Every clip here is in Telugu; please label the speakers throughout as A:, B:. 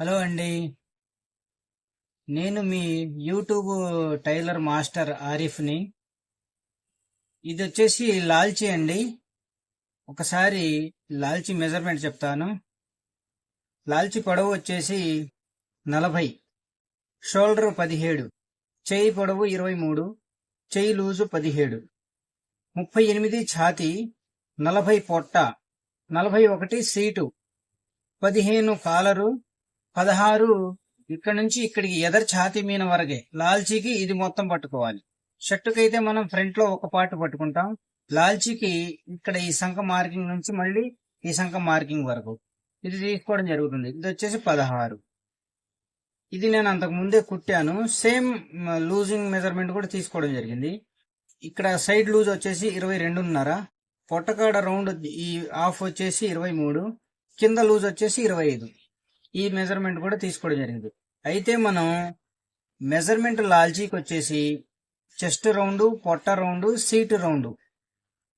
A: హలో అండి. నేను మీ యూట్యూబ్ టైలర్ మాస్టర్ ఆరిఫ్ని. ఇది వచ్చేసి లాల్చీ అండి. ఒకసారి లాల్చీ మెజర్మెంట్ చెప్తాను. లాల్చీ పొడవు వచ్చేసి నలభై షోల్డర్ పదిహేడు చేయి పొడవు ఇరవై మూడు చేయి లూజు పదిహేడు ముప్పై ఎనిమిది ఛాతీ నలభై పొట్ట నలభై ఒకటి సీటు పదిహేను కాలరు పదహారు ఇక్కడ నుంచి ఇక్కడికి ఎదర్ ఛాతీ మీన వరకే. లాల్చీకి ఇది మొత్తం పట్టుకోవాలి. షర్టుకైతే మనం ఫ్రంట్లో ఒక పార్ట్ పట్టుకుంటాం. లాల్చీకి ఇక్కడ ఈ సంఖ మార్కింగ్ నుంచి మళ్ళీ ఈ సంఖ మార్కింగ్ వరకు. ఇది తీసుకోవడం జరుగుతుంది. ఇది వచ్చేసి పదహారు. ఇది నేను అంతకు ముందే కుట్టాను. సేమ్ లూజింగ్ మెజర్మెంట్ కూడా తీసుకోవడం జరిగింది. ఇక్కడ సైడ్ లూజ్ వచ్చేసి ఇరవై రెండున్నర. పొట్టకాడ రౌండ్ ఈ ఆఫ్ వచ్చేసి ఇరవై మూడు. కింద లూజ్ వచ్చేసి ఇరవై ఐదు. ఈ మెజర్మెంట్ కూడా తీసుకోవడం జరిగింది. అయితే మనం మెజర్మెంట్ లాల్చీకి వచ్చేసి చెస్ట్ రౌండ్ పొట్ట రౌండ్ సీట్ రౌండ్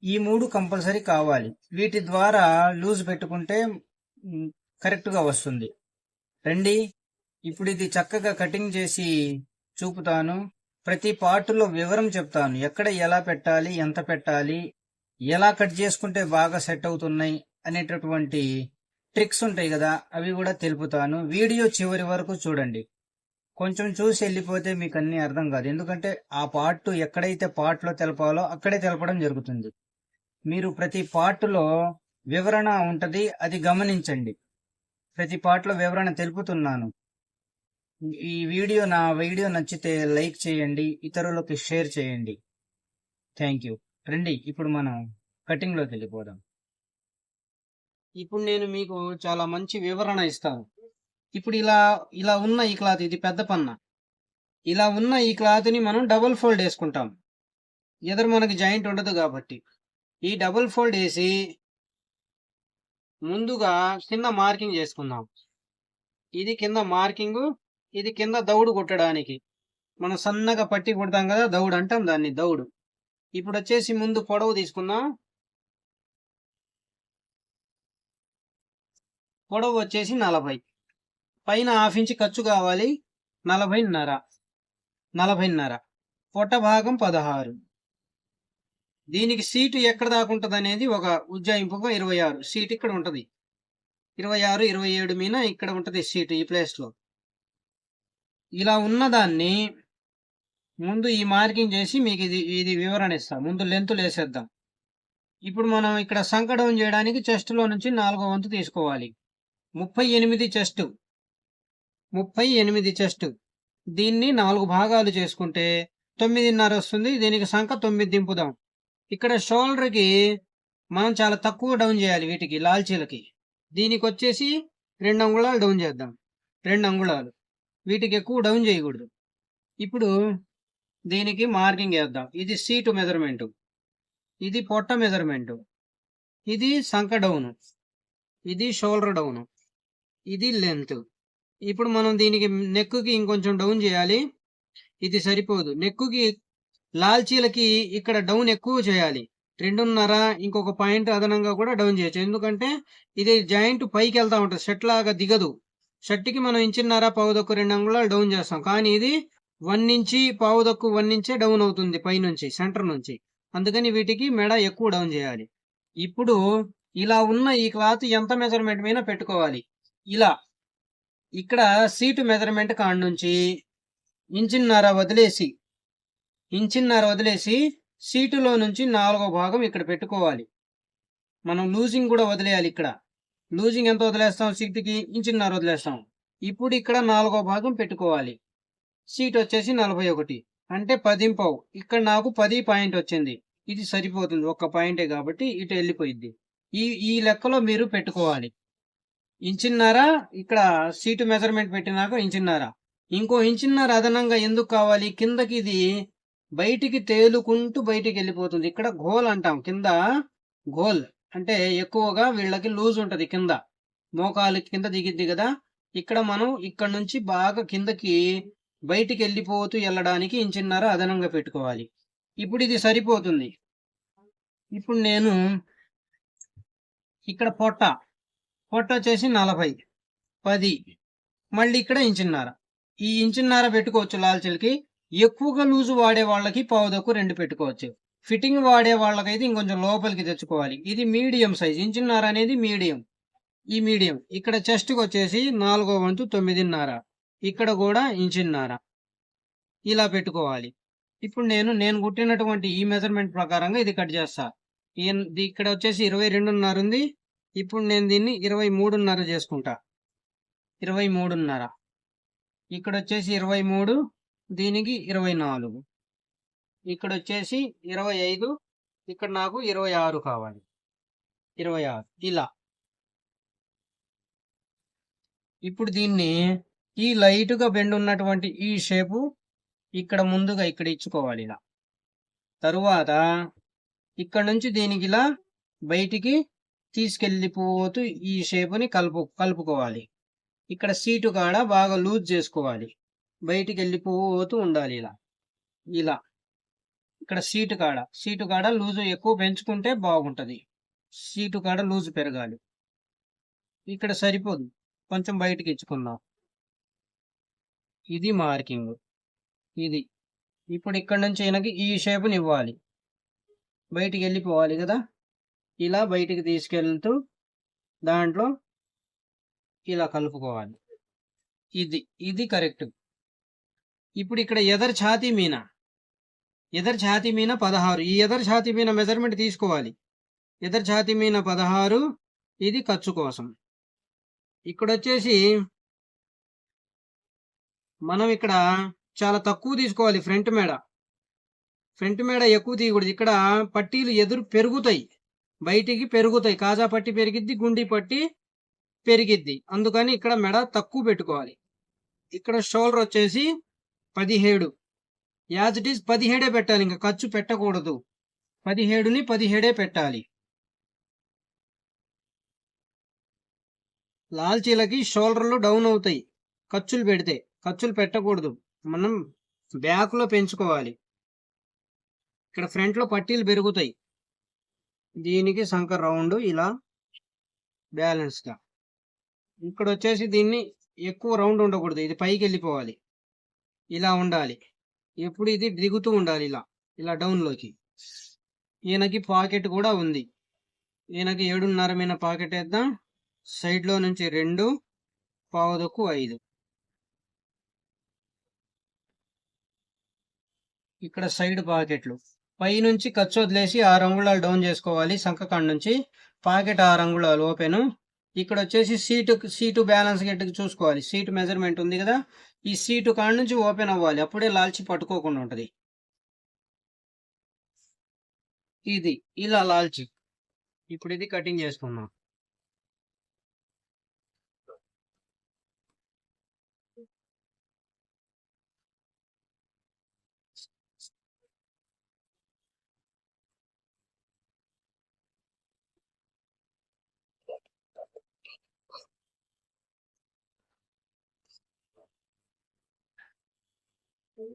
A: ఈ మూడు కంపల్సరీ కావాలి. వీటి ద్వారా లూజ్ పెట్టుకుంటే కరెక్ట్గా వస్తుంది. రండి. ఇప్పుడు ఇది చక్కగా కటింగ్ చేసి చూపుతాను. ప్రతి పార్టులో వివరం చెప్తాను. ఎక్కడ ఎలా పెట్టాలి ఎంత పెట్టాలి ఎలా కట్ చేసుకుంటే బాగా సెట్ అవుతున్నాయి అనేటటువంటి ట్రిక్స్ ఉంటాయి కదా అవి కూడా తెలుపుతాను. వీడియో చివరి వరకు చూడండి. కొంచెం చూసి వెళ్ళిపోతే మీకు అన్ని అర్థం కాదు. ఎందుకంటే ఆ పార్ట్ ఎక్కడైతే పార్ట్లో తెలపాలో అక్కడే తెలపడం జరుగుతుంది. మీరు ప్రతి పార్ట్లో వివరణ ఉంటుంది అది గమనించండి. ప్రతి పార్ట్లో వివరణ తెలుపుతున్నాను. ఈ వీడియో నా వీడియో నచ్చితే లైక్ చేయండి ఇతరులకు షేర్ చేయండి. Thank you. రండి ఇప్పుడు మనం కటింగ్లోకి వెళ్ళిపోదాం. ఇప్పుడు నేను మీకు చాలా మంచి వివరణ ఇస్తాను. ఇప్పుడు ఇలా ఇలా ఉన్న ఈ క్లాత్ ఇది పెద్ద పన్న. ఇలా ఉన్న ఈ క్లాత్ని మనం డబుల్ ఫోల్డ్ వేసుకుంటాం. ఎదురు మనకి జాయింట్ ఉండదు కాబట్టి. ఈ డబుల్ ఫోల్డ్ వేసి ముందుగా కింద మార్కింగ్ చేసుకుందాం. ఇది కింద మార్కింగ్ ఇది కింద దౌడు కొట్టడానికి. మనం సన్నగా పట్టి కొడతాం కదా దౌడు అంటాం దాన్ని దౌడు. ఇప్పుడు వచ్చేసి ముందు పొడవు తీసుకుందాం. పొడవు వచ్చేసి నలభై. పైన హాఫ్ ఇంచ్ ఖర్చు కావాలి నలభైన్నర. నలభైన్నర. పొట్ట భాగం పదహారు. దీనికి సీటు ఎక్కడ దాకా ఉంటుంది అనేది ఒక ఉజ్జాయింపుగా ఇరవై ఆరు సీట్ ఇక్కడ ఉంటుంది. ఇరవై ఆరు ఇరవై ఏడు మీన ఇక్కడ ఉంటుంది సీటు ఈ ప్లేస్లో. ఇలా ఉన్నదాన్ని ముందు ఈ మార్కింగ్ చేసి మీకు ఇది ఇది వివరణ ఇస్తాం. ముందు లెంత్ వేసేద్దాం ఇప్పుడు మనం ఇక్కడ సంకటం చేయడానికి చెస్ట్లో నుంచి నాలుగో వంతు తీసుకోవాలి. ముప్పై ఎనిమిది చెస్ట్. ముప్పై ఎనిమిది చెస్ట్. దీన్ని నాలుగు భాగాలు చేసుకుంటే తొమ్మిదిన్నర వస్తుంది. దీనికి సంఖ తొమ్మిది దింపుదాం. ఇక్కడ షోల్డర్కి మనం చాలా తక్కువ డౌన్ చేయాలి వీటికి లాల్చీలకి. దీనికి వచ్చేసి రెండు అంగుళాలు డౌన్ చేద్దాం. రెండు అంగుళాలు. వీటికి ఎక్కువ డౌన్ చేయకూడదు. ఇప్పుడు దీనికి మార్కింగ్ వేద్దాం. ఇది సీటు మెజర్మెంట్. ఇది పొట్ట మెజర్మెంట్. ఇది సంఖ డౌను. ఇది షోల్డర్ డౌను. ఇది లెంత్ ఇప్పుడు మనం దీనికి నెక్కుకి ఇంకొంచెం డౌన్ చేయాలి. ఇది సరిపోదు. నెక్కుకి లాల్చీలకి ఇక్కడ డౌన్ ఎక్కువ చేయాలి. రెండున్నర ఇంకొక పాయింట్ అదనంగా కూడా డౌన్ చేయొచ్చు. ఎందుకంటే ఇది జాయింట్ పైకి వెళ్తూ ఉంటుంది. షర్ట్ లాగా దిగదు. షర్ట్కి మనం ఇంచున్నర పావుదొక్కు రెండు అంగుళాలు డౌన్ చేస్తాం. కానీ ఇది వన్ నుంచి పావుదొక్కు వన్ నుంచే డౌన్ అవుతుంది పైనుంచి సెంటర్ నుంచి. అందుకని వీటికి మెడ ఎక్కువ డౌన్ చేయాలి. ఇప్పుడు ఇలా ఉన్న ఈ క్లాత్ ఎంత మెజర్మెంట్ మీద పెట్టుకోవాలి? ఇలా ఇక్కడ సీటు మెజర్మెంట్ కాడ నుంచి ఇంచిన్నర వదిలేసి ఇంచిన్నర వదిలేసి సీటులో నుంచి నాలుగో భాగం ఇక్కడ పెట్టుకోవాలి. మనం లూజింగ్ కూడా వదిలేయాలి ఇక్కడ. లూజింగ్ ఎంత వదిలేస్తాం? సీటుకి ఇంచిన్నర వదిలేస్తాం. ఇప్పుడు ఇక్కడ నాలుగో భాగం పెట్టుకోవాలి. సీట్ వచ్చేసి నలభై ఒకటి. అంటే పదింపవు. ఇక్కడ నాకు పది పాయింట్ వచ్చింది. ఇది సరిపోతుంది. ఒక్క పాయింటే కాబట్టి ఇటు వెళ్ళిపోయింది. ఈ ఈ లెక్కలో మీరు పెట్టుకోవాలి. ఇంచున్నర ఇక్కడ సీటు మెజర్మెంట్ పెట్టినాక ఇంచిన్నర. ఇంకో ఇంచిన్నర అదనంగా ఎందుకు కావాలి? కిందకి ఇది బయటికి తేలుకుంటూ బయటికి వెళ్ళిపోతుంది. ఇక్కడ గోల్ అంటాం. కింద గోల్. అంటే ఎక్కువగా వీళ్ళకి లూజ్ ఉంటుంది కింద. మోకాలు కింద దిగిద్ది కదా. ఇక్కడ మనం ఇక్కడ నుంచి బాగా కిందకి బయటికి వెళ్ళిపోతూ వెళ్ళడానికి ఇంచిన్నర అదనంగా పెట్టుకోవాలి. ఇప్పుడు ఇది సరిపోతుంది. ఇప్పుడు నేను ఇక్కడ పొట్ట పొట్ట వచ్చేసి నలభై పది. మళ్ళీ ఇక్కడ ఇంచున్నర. ఈ ఇంచున్నర పెట్టుకోవచ్చు లాల్చీలకి. ఎక్కువగా లూజు వాడే వాళ్ళకి పావుదక్కు రెండు పెట్టుకోవచ్చు. ఫిట్టింగ్ వాడే వాళ్ళకైతే ఇంకొంచెం లోపలికి తెచ్చుకోవాలి. ఇది మీడియం సైజ్. ఇంచున్నర అనేది మీడియం. ఈ మీడియం. ఇక్కడ చెస్ట్కి వచ్చేసి నాలుగో వంతు తొమ్మిదిన్నర. ఇక్కడ కూడా ఇంచున్నర. ఇలా పెట్టుకోవాలి. ఇప్పుడు నేను నేను కుట్టినటువంటి ఈ మెజర్మెంట్ ప్రకారంగా ఇది కట్ చేస్తా. ఇక్కడ వచ్చేసి ఇరవై రెండున్నర ఉంది. ఇప్పుడు నేను దీన్ని ఇరవై మూడున్నర చేసుకుంటా. ఇరవై మూడున్నర. ఇక్కడ వచ్చేసి ఇరవై మూడు దీనికి ఇరవై నాలుగు. ఇక్కడ వచ్చేసి ఇరవై ఐదు ఇక్కడ నాకు ఇరవై ఆరు కావాలి. ఇరవై ఆరు ఇలా. ఇప్పుడు దీన్ని ఈ లైట్గా బెండ్ ఉన్నటువంటి ఈ షేపు ఇక్కడ ముందుగా ఇక్కడ ఇచ్చుకోవాలి ఇలా. తరువాత ఇక్కడ నుంచి దీనికి ఇలా బయటికి తీసుకెళ్ళిపోతూ ఈ షేపుని కలుపు కలుపుకోవాలి. ఇక్కడ సీటు కాడ బాగా లూజ్ చేసుకోవాలి. బయటికి వెళ్ళిపోతూ ఉండాలి ఇలా. ఇలా. ఇక్కడ సీటు కాడ. సీటు కాడ లూజు ఎక్కువ పెంచుకుంటే బాగుంటుంది. సీటు కాడ లూజు పెరగాలి. ఇక్కడ సరిపోదు. కొంచెం బయటికి ఇచ్చుకుందాం. ఇది మార్కింగ్. ఇది. ఇప్పుడు ఇక్కడ నుంచి ఈయనకి ఈ షేపుని ఇవ్వాలి. బయటికి వెళ్ళిపోవాలి కదా? ఇలా బయటికి తీసుకెళ్తూ దాంట్లో ఇలా కలుపుకోవాలి. ఇది ఇది కరెక్ట్. ఇప్పుడు ఇక్కడ ఎదర్ ఛాతీ మీన ఎదర్ ఛాతీ మీన పదహారు. ఈ ఎదర్ ఛాతీ మీన మెజర్మెంట్ తీసుకోవాలి. ఎదర్ ఛాతీ మీన పదహారు ఇది ఖర్చు కోసం. ఇక్కడ వచ్చేసి మనం ఇక్కడ చాలా తక్కువ తీసుకోవాలి ఫ్రంట్ మేడ. ఫ్రంట్ మేడ ఎక్కువ తీయకూడదు. ఇక్కడ పట్టీలు ఎదురు పెరుగుతాయి. బయటికి పెరుగుతాయి. కాజా పట్టి పెరిగిద్ది గుండి పట్టి పెరిగిద్ది. అందుకని ఇక్కడ మెడ తక్కువ పెట్టుకోవాలి. ఇక్కడ షోల్డర్ వచ్చేసి పదిహేడు. యాజ్ ఇట్ ఈస్ పదిహేడే పెట్టాలి. ఇంకా ఖర్చు పెట్టకూడదు. పదిహేడుని పదిహేడే పెట్టాలి. లాల్చీలకి షోల్డర్లు డౌన్ అవుతాయి. ఖర్చులు పెడితే. ఖర్చులు పెట్టకూడదు. మనం బ్యాక్లో పెంచుకోవాలి. ఇక్కడ ఫ్రంట్లో పట్టీలు పెరుగుతాయి. దీనికి సంఖ రౌండ్ ఇలా బ్యాలెన్స్గా. ఇక్కడ వచ్చేసి దీన్ని ఎక్కువ రౌండ్ ఉండకూడదు. ఇది పైకి వెళ్ళిపోవాలి. ఇలా ఉండాలి. ఎప్పుడు ఇది దిగుతూ ఉండాలి ఇలా. ఇలా డౌన్లోకి. ఈయనకి పాకెట్ కూడా ఉంది. ఈయనకి ఏడున్నర మీద పాకెట్ వేద్దాం. సైడ్లో నుంచి రెండు పావుదక్కు ఐదు. ఇక్కడ సైడ్ పాకెట్లు. పై నుంచి ఖర్చు వదిలేసి ఆరు అంగుళాలు డౌన్ చేసుకోవాలి సంఖకాడ నుంచి. పాకెట్ ఆరు అంగుళాలు ఓపెన్. ఇక్కడ వచ్చేసి సీటు సీటు బ్యాలెన్స్ గట్టుకు చూసుకోవాలి. సీటు మెజర్మెంట్ ఉంది కదా. ఈ సీటు కాడ నుంచి ఓపెన్ అవ్వాలి. అప్పుడే లాల్చి పట్టుకోకుండా ఉంటుంది. ఇది ఇలా లాల్చి. ఇప్పుడు ఇది కటింగ్ చేసుకుందాం. ఈయన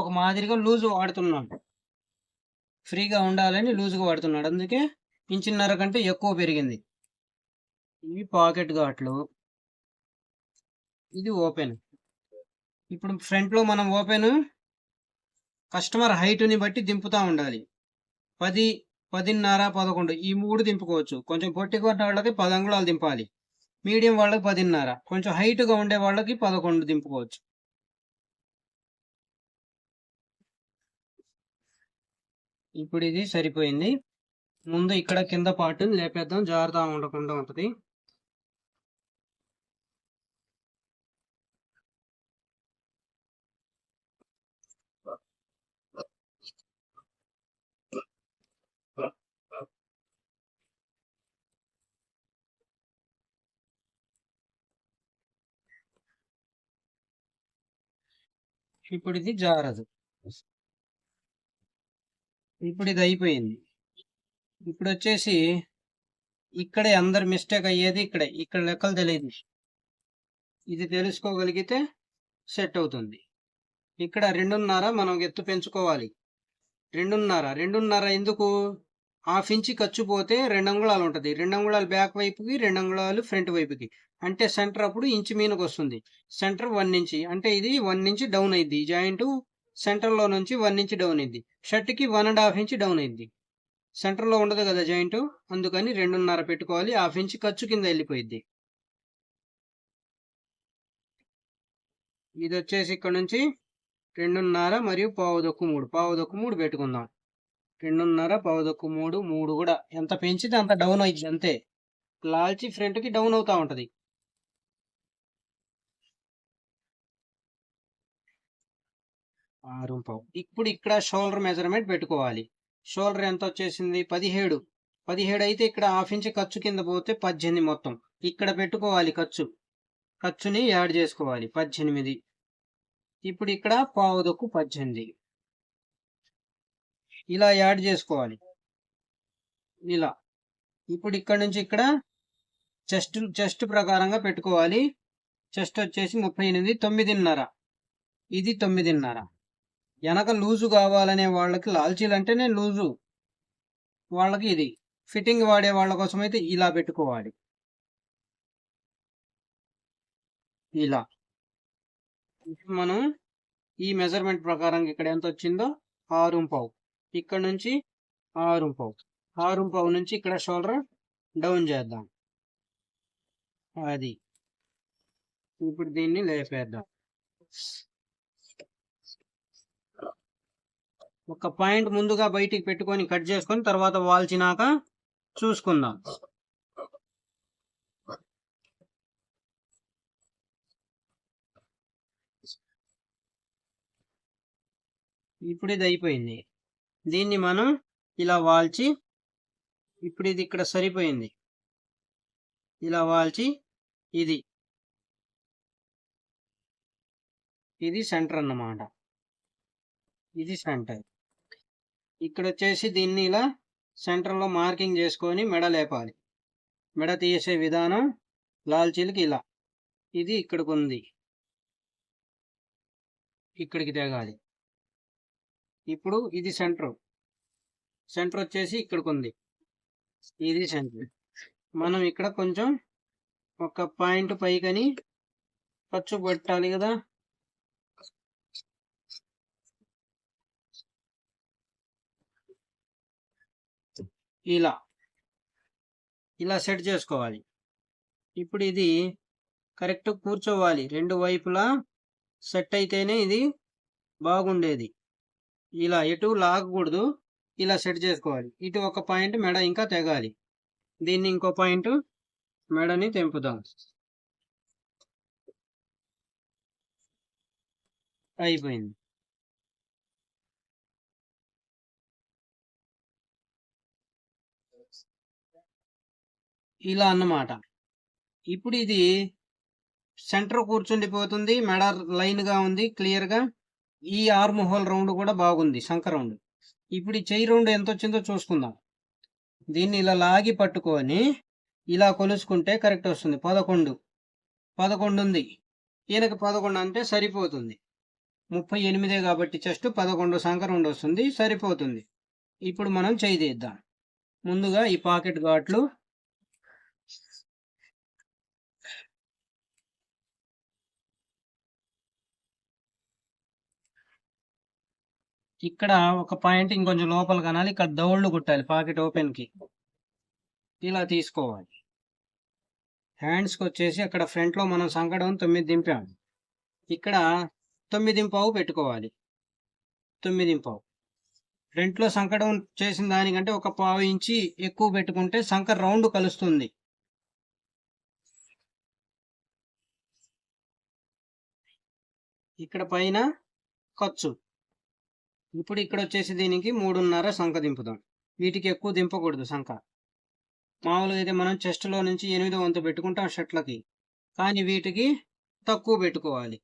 A: ఒక మాదిరిగా లూజ్ వాడుతున్నాడు. ఫ్రీగా ఉండాలని లూజ్గా వాడుతున్నాడు. అందుకే ఇంచున్నర కంటే ఎక్కువ పెరిగింది. ఇవి పాకెట్ ఘాట్లు. ఇది ఓపెన్. ఇప్పుడు ఫ్రంట్లో మనం ఓపెన్ కస్టమర్ హైట్ని బట్టి దింపుతూ ఉండాలి. పది పదిన్నర పదకొండు ఈ మూడు దింపుకోవచ్చు. కొంచెం పొట్టి కొట్టిన వాళ్ళకి పది అంగుళాలు దింపాలి. మీడియం వాళ్ళకి పదిన్నర కొంచెం హైట్గా ఉండే వాళ్ళకి పదకొండు దింపుకోవచ్చు. ఇప్పుడు ఇది సరిపోయింది. ముందు ఇక్కడ కింద పార్ట్ లేపేద్దాం. జారుతా ఉండకుండా ఉంటుంది. ఇప్పుడు ఇది జారదు. ఇప్పుడు ఇది అయిపోయింది. ఇప్పుడు వచ్చేసి ఇక్కడే అందరు మిస్టేక్ అయ్యేది ఇక్కడే. ఇక్కడ లెక్కలు తెలియదు. ఇది తెలుసుకోగలిగితే సెట్ అవుతుంది. ఇక్కడ రెండున్నర మనం ఎత్తు పెంచుకోవాలి. రెండున్నర. రెండున్నర ఎందుకు? హాఫ్ ఇంచి ఖర్చు పోతే రెండు అంగుళాలు ఉంటుంది. రెండు అంగుళాలు బ్యాక్ వైపుకి రెండు అంగుళాలు ఫ్రంట్ వైపుకి. అంటే సెంటర్ అప్పుడు ఇంచు మీనకు వస్తుంది. సెంటర్ వన్ ఇంచి అంటే ఇది వన్ ఇంచ్ డౌన్ అయింది జాయింట్ సెంటర్లో నుంచి వన్ ఇంచి డౌన్ అయింది షర్ట్కి one and half inch down అయింది సెంటర్లో ఉండదు కదా జాయింట్ అందుకని రెండున్నర పెట్టుకోవాలి. హాఫ్ ఇంచ్ ఖర్చు కింద వెళ్ళిపోయింది ఇది వచ్చేసి ఇక్కడ నుంచి రెండున్నర మరియు పావుదొక్కు మూడు. పావుదొక్కు మూడు పెట్టుకుందాం. రెండున్నర పావుదొక్కు మూడు మూడు కూడా. ఎంత పెంచితే అంత డౌన్ అయింది అంతే. లాల్చి ఫ్రంట్కి డౌన్ అవుతూ ఉంటుంది. ఆరు పావు ఇప్పుడు ఇక్కడ షోల్డర్ మెజర్మెంట్ పెట్టుకోవాలి. షోల్డర్ ఎంత వచ్చేసింది? పదిహేడు. పదిహేడు అయితే ఇక్కడ హాఫ్ ఇంచ్ ఖర్చు కింద పోతే పద్దెనిమిది మొత్తం. ఇక్కడ పెట్టుకోవాలి ఖర్చు. ఖర్చుని యాడ్ చేసుకోవాలి. పద్దెనిమిది. ఇప్పుడు ఇక్కడ పావుదొక్కు పద్దెనిమిది. ఇలా యాడ్ చేసుకోవాలి. ఇలా. ఇప్పుడు ఇక్కడ నుంచి ఇక్కడ చెస్ట్ చెస్ట్ ప్రకారంగా పెట్టుకోవాలి. చెస్ట్ వచ్చేసి ముప్పై ఎనిమిది తొమ్మిదిన్నర. ఇది తొమ్మిదిన్నర. వెనక లూజు కావాలనే వాళ్ళకి లాల్చీలు అంటేనే లూజు. వాళ్ళకి ఇది. ఫిట్టింగ్ వాడే వాళ్ళ కోసం అయితే ఇలా పెట్టుకోవాలి. ఇలా. మనం ఈ మెజర్మెంట్ ప్రకారం ఇక్కడ ఎంత వచ్చిందో? ఆరు పావు. ఇక్కడ నుంచి ఆరు పావు. ఆరు పావు నుంచి ఇక్కడ షోల్డర్ డౌన్ చేద్దాం. అది. ఇప్పుడు దీన్ని లేపేద్దాం. ఒక పాయింట్ ముందుగా బయటికి పెట్టుకొని కట్ చేసుకొని తర్వాత వాల్చినాక చూసుకుందాం. ఇప్పుడు ఇది అయిపోయింది. దీన్ని మనం ఇలా వాల్చి ఇప్పుడు ఇది ఇక్కడ సరిపోయింది. ఇలా వాల్చి ఇది. ఇది సెంటర్ అన్నమాట. ఇది సెంటర్. ఇక్కడ వచ్చేసి దీన్ని ఇలా సెంటర్లో మార్కింగ్ చేసుకొని మెడ లేపాలి. మెడ తీసే విధానం లాల్చీలకి ఇలా. ఇది ఇక్కడికి ఉంది. ఇక్కడికి తెగాలి. ఇప్పుడు ఇది సెంటర్ సెంటర్ వచ్చేసి ఇక్కడికి ఉంది. ఇది సెంటర్ మనం ఇక్కడ కొంచెం ఒక పాయింట్ పైకని ఖర్చు పెట్టాలి కదా. ఇలా. ఇలా సెట్ చేసుకోవాలి. ఇప్పుడు ఇది కరెక్ట్ కూర్చోవాలి. రెండు వైపులా సెట్ అయితేనే ఇది బాగుండేది. ఇలా ఎటు లాగకూడదు. ఇలా సెట్ చేసుకోవాలి. ఇటు ఒక పాయింట్ మెడ ఇంకా తెగాలి. దీన్ని ఇంకో పాయింట్ మెడని తెంపుదాం. అయిపోయింది. ఇలా అన్నమాట. ఇప్పుడు ఇది సెంటర్ కూర్చుండిపోతుంది మెడ లైన్గా ఉంది క్లియర్గా. ఈ ఆర్మ్ హోల్ రౌండ్ కూడా బాగుంది శంఖ రౌండ్. ఇప్పుడు ఈ చెయ్యి రౌండ్ ఎంత వచ్చిందో చూసుకుందాం. దీన్ని ఇలా లాగి పట్టుకొని ఇలా కొలుసుకుంటే కరెక్ట్ వస్తుంది. పదకొండు. పదకొండు ఉంది. ఈయనకి పదకొండు అంటే సరిపోతుంది. ముప్పై ఎనిమిదే కాబట్టి చెస్ట్ పదకొండు సంకరం వస్తుంది సరిపోతుంది. ఇప్పుడు మనం చేయిదేద్దాం ముందుగా ఈ పాకెట్ ఘాట్లు ఇక్కడ ఒక పాయింట్ ఇంకొంచెం లోపల కనాలి ఇక్కడ దౌళ్ళు కుట్టాలి పాకెట్ ఓపెన్కి. ఇలా తీసుకోవాలి. హ్యాండ్స్కి వచ్చేసి అక్కడ ఫ్రంట్లో మనం సంకడం తొమ్మిది దింపాము ఇక్కడ తొమ్మిది పావు పెట్టుకోవాలి. తొమ్మిది పావు. ఫ్రంట్ సంకడం చేసిన దానికంటే ఒక పావు ఇంచి ఎక్కువ పెట్టుకుంటే సంకర రౌండ్ కలుస్తుంది. ఇక్కడ పైన ఖర్చు. ఇప్పుడు ఇక్కడ వచ్చేసి దీనికి మూడున్నర సంఖ దింపుదాం. వీటికి ఎక్కువ దింపకూడదు సంఖ. మామూలుగా అయితే మనం చెస్ట్లో నుంచి ఎనిమిదో వంతు పెట్టుకుంటాం షర్ట్లకి కానీ వీటికి తక్కువ పెట్టుకోవాలి.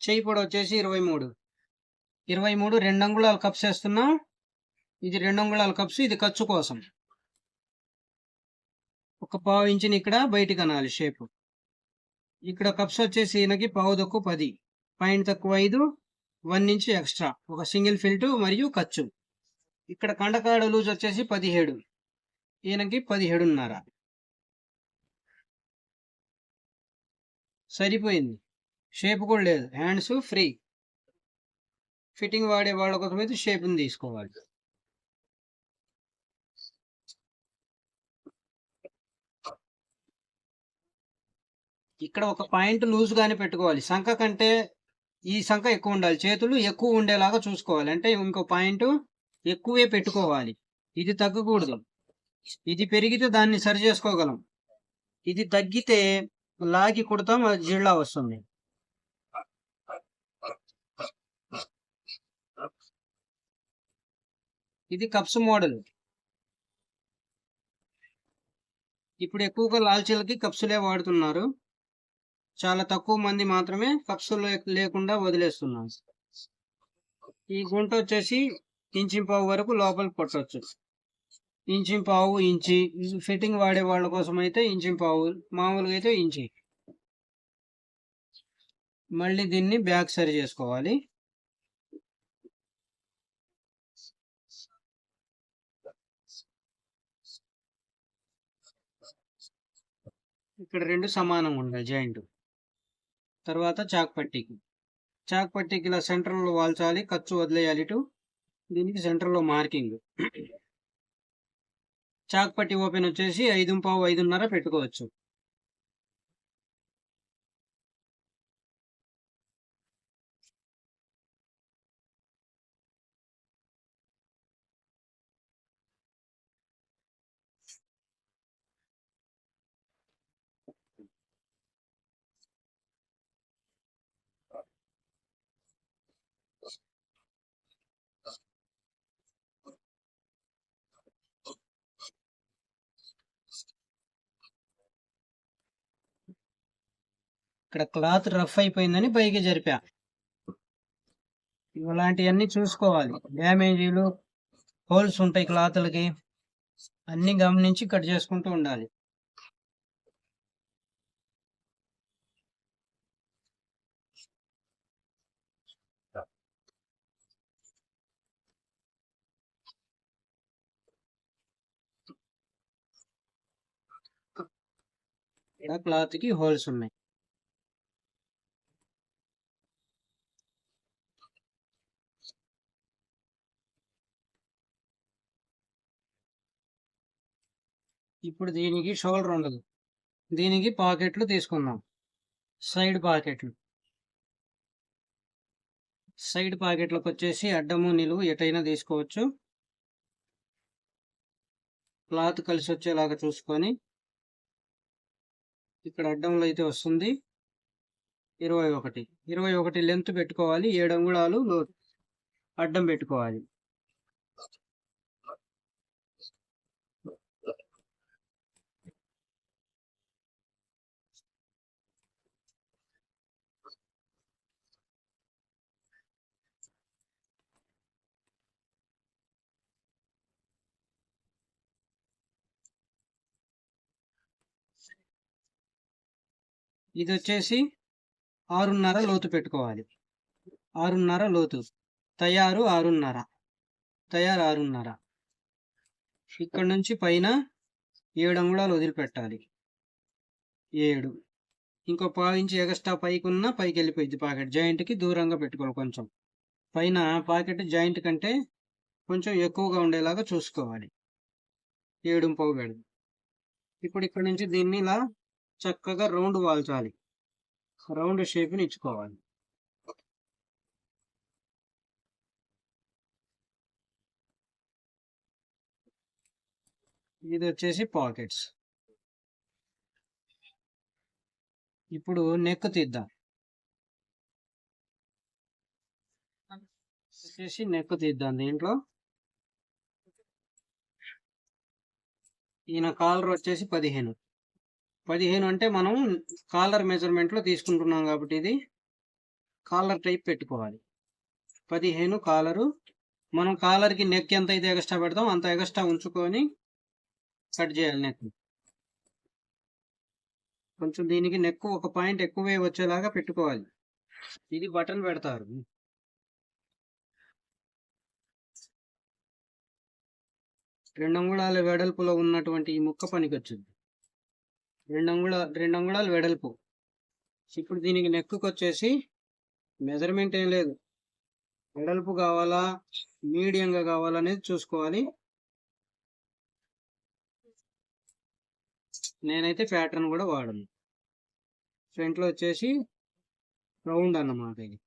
A: చేయి పొడ వచ్చేసి ఇరవై మూడు ఇరవై మూడు రెండు అంగుళాలు కప్స్ వేస్తున్నాం. ఇది రెండు అంగుళాల కప్స్ ఇది ఖర్చు కోసం. ఒక పావు ఇంచుని ఇక్కడ బయటికి అనాలి షేప్. ఇక్కడ కప్స్ వచ్చేసి ఈయనకి పావు తక్కువ పది. పాయింట్ తక్కువ ఐదు. వన్ ఇంచ్ ఎక్స్ట్రా ఒక సింగిల్ ఫిల్ట్ మరియు ఖర్చు. ఇక్కడ కండకాడ లూజ్ వచ్చేసి పదిహేడు. ఈయనకి పదిహేడున్నర. సరిపోయింది. షేప్ కూడా లేదు. Hands free. ఫిట్టింగ్ వాడే వాళ్ళ కోసం అయితే షేప్ని తీసుకోవాలి. ఇక్కడ ఒక పాయింట్ లూజ్ గానే పెట్టుకోవాలి. సంఖ కంటే ఈ సంఖ్య ఎక్కువ ఉండాలి. చేతులు ఎక్కువ ఉండేలాగా చూసుకోవాలి. అంటే ఇంకో పాయింట్ ఎక్కువే పెట్టుకోవాలి. ఇది తగ్గకూడదు. ఇది పెరిగితే దాన్ని సరి చేసుకోగలం. ఇది తగ్గితే లాగి కుడతాం అది జిల్లా వస్తుంది. ఇది కప్స్ మోడల్. ఇప్పుడు ఎక్కువగా లాల్చీలకి కప్సులే వాడుతున్నారు. చాలా తక్కువ మంది మాత్రమే పక్షులు లేకుండా వదిలేస్తున్నారు. ఈ గుంట వచ్చేసి ఇంచింపావు వరకు లోపలకి కొట్టచ్చు. ఇంచింపావు ఇంచి. ఫిట్టింగ్ వాడే వాళ్ళ కోసం అయితే ఇంచింపావు మామూలుగా అయితే ఇంచి. మళ్ళీ దీన్ని బ్యాక్ సరి చేసుకోవాలి. ఇక్కడ రెండు సమానంగా ఉండాలి జాయింట్. తర్వాత చాక్ పట్టీకి. చాక్ పట్టీకి ఇలా సెంటర్లో వాల్చాలి ఖర్చు వదిలేయాలి ఇటు. దీనికి సెంటర్లో మార్కింగ్. చాక్ పట్టి ఓపెన్ వచ్చేసి ఐదు పావు ఐదున్నర పెట్టుకోవచ్చు. ఇక్కడ క్లాత్ రఫ్ అయిపోయిందని పైకి జరిపా. ఇలాంటివన్నీ చూసుకోవాలి. డ్యామేజీలు హోల్స్ ఉంటాయి క్లాత్లకి. అన్ని గమనించి కట్ చేసుకుంటూ ఉండాలి. ఇక్కడ క్లాత్కి హోల్స్ ఉన్నాయి. ఇప్పుడు దీనికి షోల్డర్ ఉండదు. దీనికి పాకెట్లు తీసుకుందాం. సైడ్ పాకెట్లు. సైడ్ పాకెట్లకు వచ్చేసి అడ్డము నిలువు ఎటైనా తీసుకోవచ్చు. క్లాత్ కలిసి వచ్చేలాగా చూసుకొని ఇక్కడ అడ్డంలో అయితే వస్తుంది. ఇరవై ఒకటి. ఇరవై ఒకటి లెంత్ పెట్టుకోవాలి. ఏడు అంగుళాలు లో- అడ్డం పెట్టుకోవాలి. ఇది వచ్చేసి ఆరున్నర లోతు పెట్టుకోవాలి. ఆరున్నర లోతు. తయారు ఆరున్నర. తయారు ఆరున్నర. ఇక్కడ నుంచి పైన ఏడు అంగుళాలు వదిలిపెట్టాలి. ఏడు. ఇంకో పావించి ఎగస్ట్రా పైకి ఉన్న పైకి వెళ్ళిపోయింది పాకెట్. జాయింట్కి దూరంగా పెట్టుకోవాలి కొంచెం. పైన పాకెట్ జాయింట్ కంటే కొంచెం ఎక్కువగా ఉండేలాగా చూసుకోవాలి. ఏడు పావు ఇప్పుడు ఇక్కడ నుంచి దీన్ని ఇలా చక్కగా రౌండ్ వాల్చాలి. రౌండ్ షేప్ని ఇచ్చుకోవాలి. ఇది వచ్చేసి పాకెట్స్. ఇప్పుడు నెక్ తీద్దాం. వచ్చేసి నెక్ తీద్దాం దీంట్లో. ఈయన కాలర్ వచ్చేసి పదిహేను. పదిహేను అంటే మనం కాలర్ మెజర్మెంట్లో తీసుకుంటున్నాం కాబట్టి ఇది కాలర్ టైప్ పెట్టుకోవాలి. పదిహేను కాలరు. మనం కాలర్కి నెక్ ఎంత అయితే ఎగస్ట్రా పెడతాం అంత ఎగస్ట్రా ఉంచుకొని కట్ చేయాలి నెక్. కొంచెం దీనికి నెక్ ఒక పాయింట్ ఎక్కువే వచ్చేలాగా పెట్టుకోవాలి. ఇది బటన్ పెడతారు. రెండు అంగుళాల వెడల్పులో ఉన్నటువంటి ఈ ముక్క పనికి వచ్చింది రెండు అంగుళ రెండు అంగుళాలు వెడల్పు. ఇప్పుడు దీనికి నెక్కు వచ్చేసి మెజర్మెంట్ ఏం లేదు. వెడల్పు కావాలా? మీడియంగా కావాలా అనేది చూసుకోవాలి. నేనైతే ప్యాటర్న్ కూడా వాడను. ఫ్రంట్లో వచ్చేసి రౌండ్ అన్నమాట ఇది.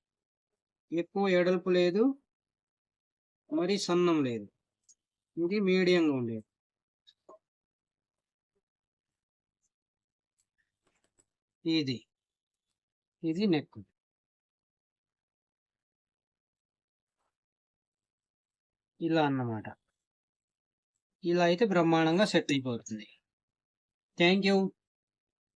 A: ఎక్కువ ఎడల్పు లేదు. మరి సన్నం లేదు. ఇది మీడియంగా ఉండేది. ఇది. ఇది నెక్ ఇలా అన్నమాట. ఇలా అయితే బ్రహ్మాండంగా సెట్ అయిపోతుంది. Thank you.